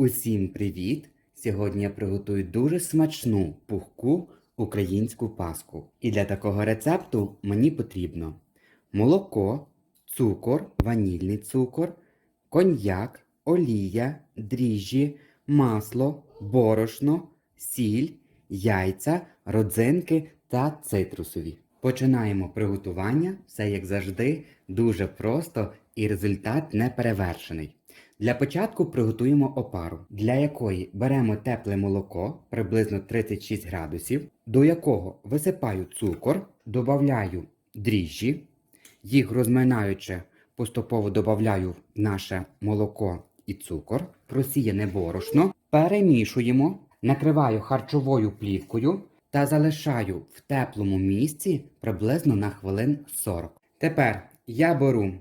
Усім привіт! Сьогодні я приготую дуже смачну пухку українську паску. І для такого рецепту мені потрібно молоко, цукор, ванільний цукор, коньяк, олія, дріжджі, масло, борошно, сіль, яйця, родзинки та цитрусові. Починаємо приготування, все як завжди, дуже просто і результат не перевершений. Для початку приготуємо опару, для якої беремо тепле молоко приблизно 36 градусів, до якого висипаю цукор, додаю дріжджі, їх розминаючи, поступово додаю наше молоко і цукор, просіяне борошно, перемішуємо, накриваю харчовою плівкою та залишаю в теплому місці приблизно на хвилин 40. Тепер я беру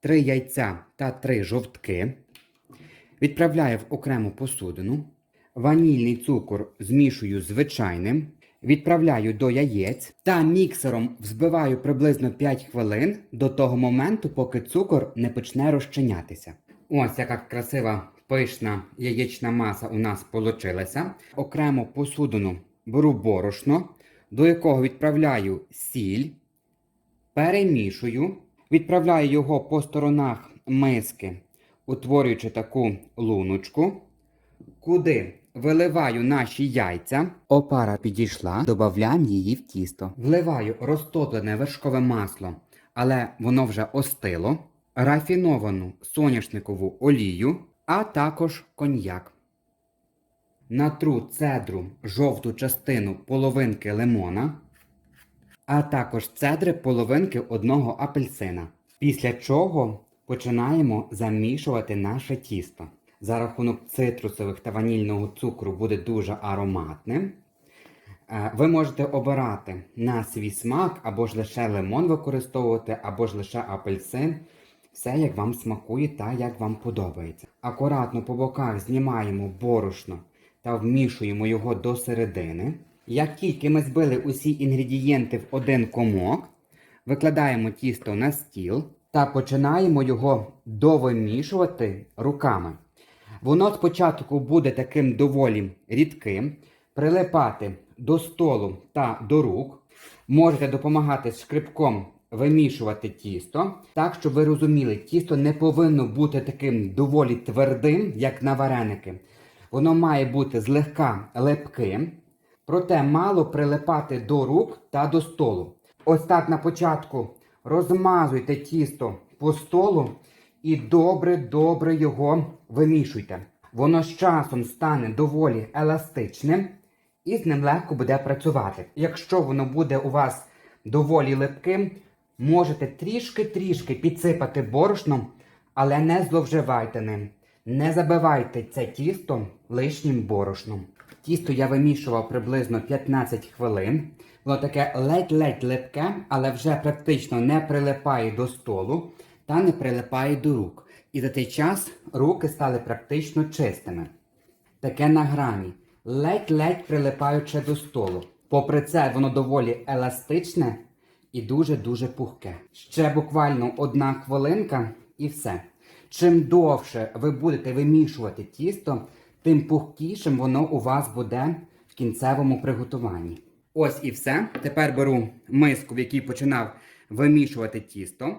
3 яйця та 3 жовтки. Відправляю в окрему посудину. Ванільний цукор змішую звичайним. Відправляю до яєць та міксером взбиваю приблизно 5 хвилин до того моменту, поки цукор не почне розчинятися. Ось яка красива пишна яєчна маса у нас получилася. Окремо посудину беру борошно, до якого відправляю сіль, перемішую, відправляю його по сторонах миски утворюючи таку луночку, куди виливаю наші яйця. Опара підійшла, додаємо її в тісто. Вливаю розтоплене вершкове масло, але воно вже остило, рафіновану соняшникову олію, а також коньяк. Натру цедру жовту частину половинки лимона, а також цедри половинки одного апельсина. Після чого Починаємо замішувати наше тісто. За рахунок цитрусових та ванільного цукру буде дуже ароматним. Е, ви можете обирати на свій смак, або ж лише лимон використовувати, або ж лише апельсин. Все, як вам смакує та як вам подобається. Акуратно по боках знімаємо борошно та вмішуємо його до середини. Як тільки ми збили усі інгредієнти в один комок, викладаємо тісто на стіл та починаємо його довимішувати руками. Воно спочатку буде таким доволі рідким, прилипати до столу та до рук. Можете допомагати шкрипком вимішувати тісто. Так, щоб ви розуміли, тісто не повинно бути таким доволі твердим, як на вареники. Воно має бути злегка липким, проте мало прилипати до рук та до столу. Ось так на початку розмазуйте тісто по столу і добре-добре його вимішуйте. Воно з часом стане доволі еластичним і з ним легко буде працювати. Якщо воно буде у вас доволі липким, можете трішки-трішки підсипати борошном, але не зловживайте ним. Не забивайте це тісто лишнім борошном. Тісто я вимішував приблизно 15 хвилин. Воно таке ледь-ледь липке, але вже практично не прилипає до столу та не прилипає до рук. І за цей час руки стали практично чистими. Таке на грамі, ледь-ледь прилипаючи до столу. Попри це, воно доволі еластичне і дуже-дуже пухке. Ще буквально одна хвилинка і все. Чим довше ви будете вимішувати тісто, тим пухкішим воно у вас буде в кінцевому приготуванні. Ось і все. Тепер беру миску, в якій починав вимішувати тісто.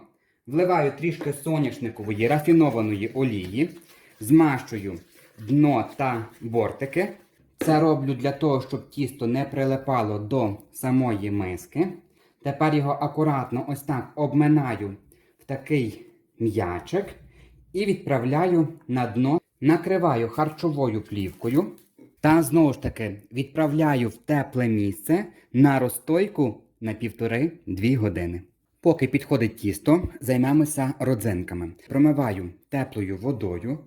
Вливаю трішки соняшникової рафінованої олії, змащую дно та бортики. Це роблю для того, щоб тісто не прилипало до самої миски. Тепер його акуратно ось так обминаю в такий м'ячик і відправляю на дно, накриваю харчовою плівкою. Та знову ж таки відправляю в тепле місце на розстойку на півтори-дві години. Поки підходить тісто, займемося родзинками. Промиваю теплою водою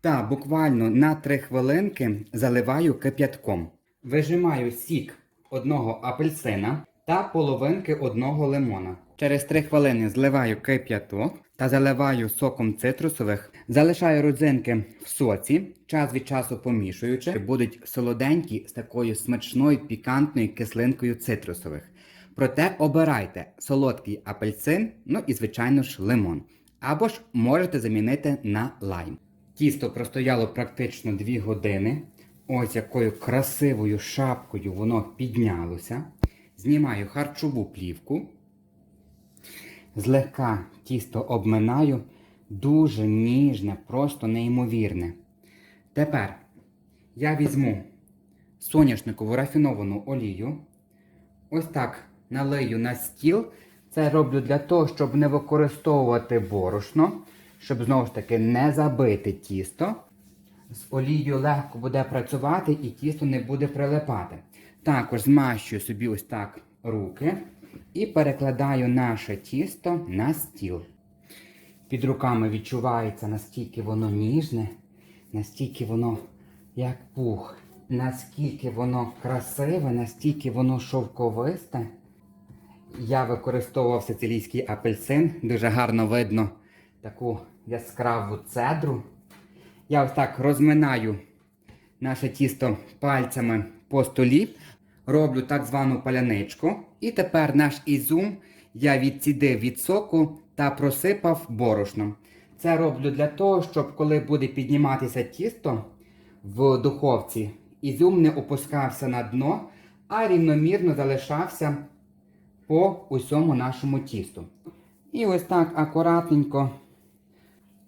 та буквально на 3 хвилинки заливаю кип'ятком. Вижимаю сік одного апельсина та половинки одного лимона. Через 3 хвилини зливаю кип'яток та заливаю соком цитрусових, залишаю родзинки в соці, час від часу помішуючи, будуть солоденькі з такою смачною пікантною кислинкою цитрусових. Проте обирайте солодкий апельсин, ну і, звичайно ж, лимон. Або ж можете замінити на лайм. Тісто простояло практично 2 години. Ось якою красивою шапкою воно піднялося. Знімаю харчову плівку. Злегка тісто обминаю. Дуже ніжне, просто неймовірне. Тепер я візьму соняшникову рафіновану олію. Ось так налию на стіл. Це роблю для того, щоб не використовувати борошно, щоб знову ж таки не забити тісто. З олією легко буде працювати і тісто не буде прилипати. Також змащую собі ось так руки і перекладаю наше тісто на стіл. Під руками відчувається, наскільки воно ніжне, настільки воно як пух, наскільки воно красиве, настільки воно шовковисте. Я використовував сицилійський апельсин, дуже гарно видно таку яскраву цедру. Я ось так розминаю наше тісто пальцями по столі, роблю так звану паляничку. І тепер наш ізюм я відцідив від соку та просипав борошном. Це роблю для того, щоб коли буде підніматися тісто в духовці, ізюм не опускався на дно, а рівномірно залишався по усьому нашому тісту. І ось так акуратненько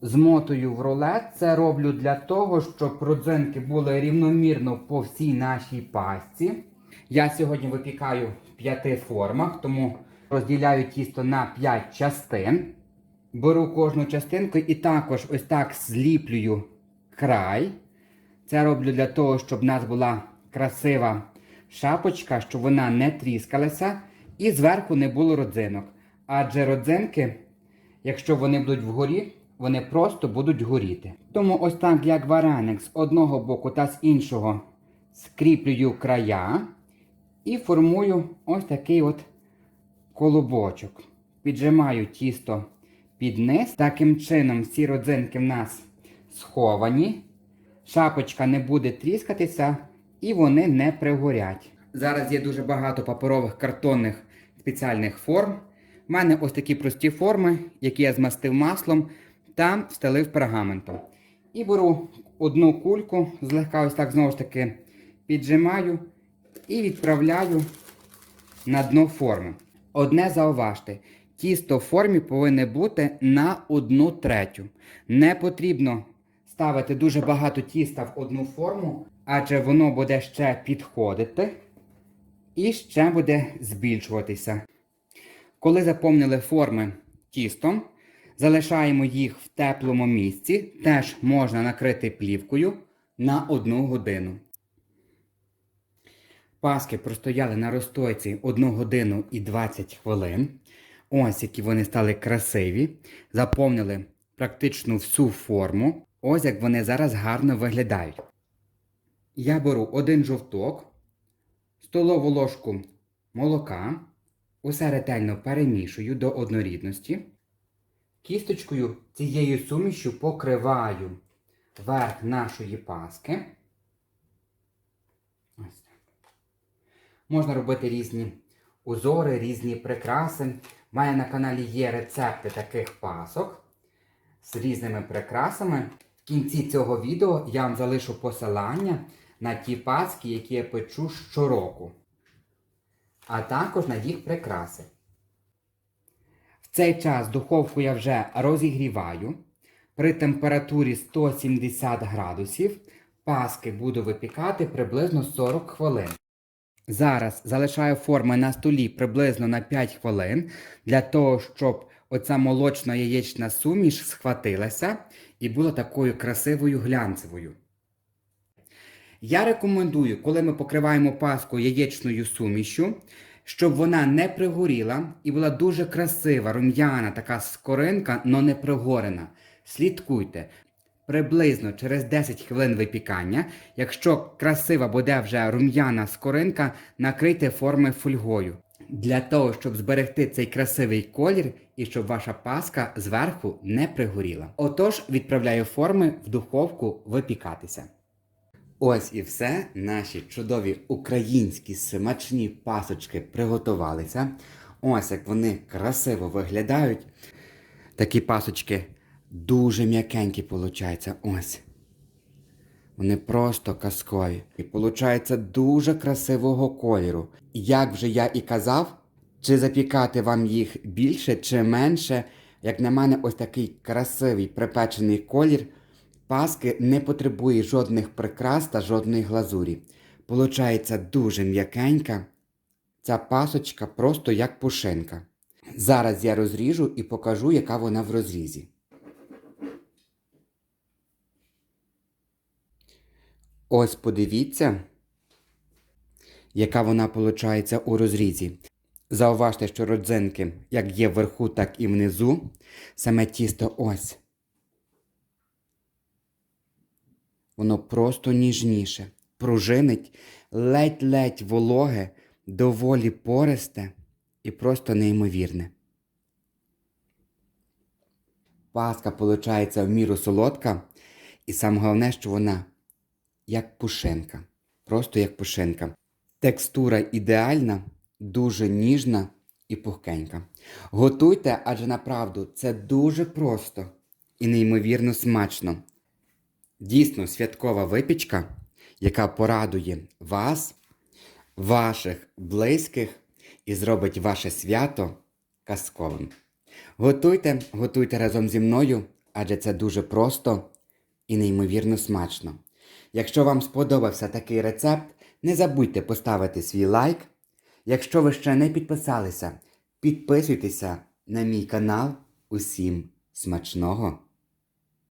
змотую в рулет. Це роблю для того, щоб родзинки були рівномірно по всій нашій пасті. Я сьогодні випікаю п'яти формах, тому розділяю тісто на 5 частин. Беру кожну частинку і також ось так зліплюю край. Це роблю для того, щоб в нас була красива шапочка, щоб вона не тріскалася і зверху не було родзинок. Адже родзинки, якщо вони будуть вгорі, вони просто будуть горіти. Тому ось так, як вареник з одного боку та з іншого скріплюю края і формую ось такий от колобочок. Піджимаю тісто під низ. Таким чином всі родзинки в нас сховані. Шапочка не буде тріскатися і вони не пригорять. Зараз є дуже багато паперових картонних спеціальних форм. У мене ось такі прості форми, які я змастив маслом та встелив пергаментом. І беру одну кульку, злегка ось так знову ж таки піджимаю і відправляю на дно форми. Одне зауважте, тісто в формі повинне бути на одну третю. Не потрібно ставити дуже багато тіста в одну форму, адже воно буде ще підходити і ще буде збільшуватися. Коли заповнили форми тістом, залишаємо їх в теплому місці, теж можна накрити плівкою на одну годину. Паски простояли на розстойці 1 годину і 20 хвилин. Ось які вони стали красиві, заповнили практично всю форму. Ось як вони зараз гарно виглядають. Я беру один жовток, столову ложку молока, усе ретельно перемішую до однорідності. Кісточкою цією сумішю покриваю верх нашої паски. Ось так. Можна робити різні узори, різні прикраси. У мене на каналі є рецепти таких пасок з різними прикрасами. В кінці цього відео я вам залишу посилання на ті паски, які я печу щороку, а також на їх прикраси. В цей час духовку я вже розігріваю. При температурі 170 градусів паски буду випікати приблизно 40 хвилин. Зараз залишаю форми на столі приблизно на 5 хвилин для того, щоб оця молочна яєчна суміш схватилася і була такою красивою глянцевою. Я рекомендую, коли ми покриваємо паску яєчною сумішю, щоб вона не пригоріла і була дуже красива, рум'яна, така скоринка, но не пригорена. Слідкуйте. Приблизно через 10 хвилин випікання, якщо красива буде вже рум'яна скоринка, накрийте форми фольгою. Для того, щоб зберегти цей красивий колір і щоб ваша паска зверху не пригоріла. Отож, відправляю форми в духовку випікатися. Ось і все. Наші чудові українські смачні пасочки приготувалися. Ось як вони красиво виглядають. Такі пасочки Дуже м'якенькі получаються. Ось. Вони просто казкові. І получається дуже красивого кольору. Як вже я і казав, чи запікати вам їх більше чи менше, як на мене, ось такий красивий припечений колір. Паски не потребує жодних прикрас та жодної глазурі. Получається дуже м'якенька. Ця пасочка просто як пушинка. Зараз я розріжу і покажу, яка вона в розрізі. Ось подивіться, яка вона виходить у розрізі. Зауважте, що родзинки як є вверху, так і внизу. Саме тісто ось. Воно просто ніжніше, пружинить, ледь-ледь вологе, доволі пористе і просто неймовірне. Паска виходить в міру солодка, і саме головне, що вона як пушинка. Просто як пушинка. Текстура ідеальна, дуже ніжна і пухкенька. Готуйте, адже направду це дуже просто і неймовірно смачно. Дійсно святкова випічка, яка порадує вас, ваших близьких і зробить ваше свято казковим. Готуйте, готуйте разом зі мною, адже це дуже просто і неймовірно смачно. Якщо вам сподобався такий рецепт, не забудьте поставити свій лайк. Якщо ви ще не підписалися, підписуйтеся на мій канал. Усім смачного!